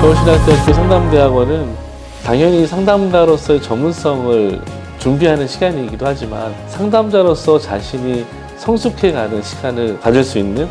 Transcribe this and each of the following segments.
서울신학대학교 상담대학원은 당연히 상담가로서의 전문성을 준비하는 시간이기도 하지만 상담자로서 자신이 성숙해가는 시간을 가질 수 있는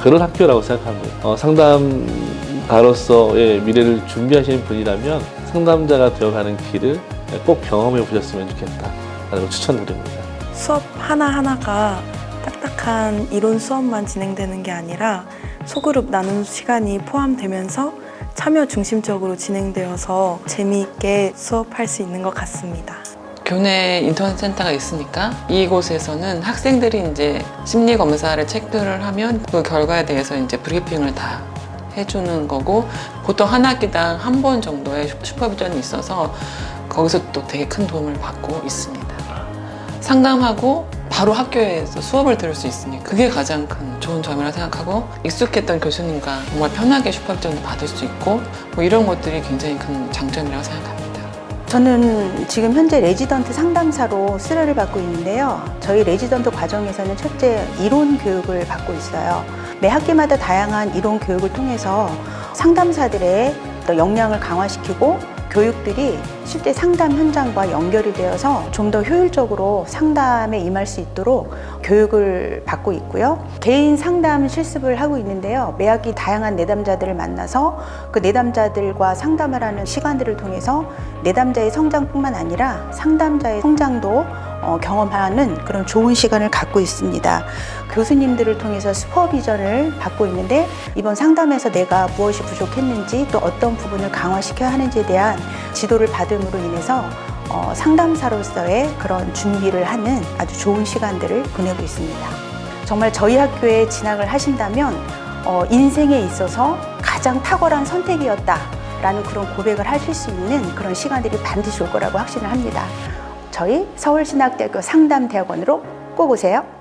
그런 학교라고 생각합니다. 어, 상담가로서의 미래를 준비하시는 분이라면 상담자가 되어가는 길을 꼭 경험해 보셨으면 좋겠다라는 걸 추천드립니다. 수업 하나하나가 딱딱한 이론 수업만 진행되는 게 아니라 소그룹 나눔 시간이 포함되면서 참여 중심적으로 진행되어서 재미있게 수업할 수 있는 것 같습니다. 교내 인턴 센터가 있으니까 이곳에서는 학생들이 이제 심리 검사를 체크를 하면 그 결과에 대해서 이제 브리핑을 다 해주는 거고 보통 한 학기당 한 번 정도의 슈퍼비전이 있어서 거기서 또 되게 큰 도움을 받고 있습니다. 상담하고 바로 학교에서 수업을 들을 수 있으니 그게 가장 큰 좋은 점이라고 생각하고 익숙했던 교수님과 정말 편하게 슈퍼비전을 받을 수 있고 뭐 이런 것들이 굉장히 큰 장점이라고 생각합니다. 저는 지금 현재 레지던트 상담사로 수료를 받고 있는데요. 저희 레지던트 과정에서는 첫째 이론 교육을 받고 있어요. 매 학기마다 다양한 이론 교육을 통해서 상담사들의 역량을 강화시키고 교육들이 실제 상담 현장과 연결이 되어서 좀 더 효율적으로 상담에 임할 수 있도록 교육을 받고 있고요. 개인 상담 실습을 하고 있는데요. 매 학기 다양한 내담자들을 만나서 그 내담자들과 상담을 하는 시간들을 통해서 내담자의 성장뿐만 아니라 상담자의 성장도 어, 경험하는 그런 좋은 시간을 갖고 있습니다. 교수님들을 통해서 슈퍼비전을 받고 있는데 이번 상담에서 내가 무엇이 부족했는지 또 어떤 부분을 강화시켜야 하는지에 대한 지도를 받음으로 인해서 어, 상담사로서의 그런 준비를 하는 아주 좋은 시간들을 보내고 있습니다. 정말 저희 학교에 진학을 하신다면 어, 인생에 있어서 가장 탁월한 선택이었다라는 그런 고백을 하실 수 있는 그런 시간들이 반드시 올 거라고 확신을 합니다. 저희 서울신학대학교 상담대학원으로 꼭 오세요.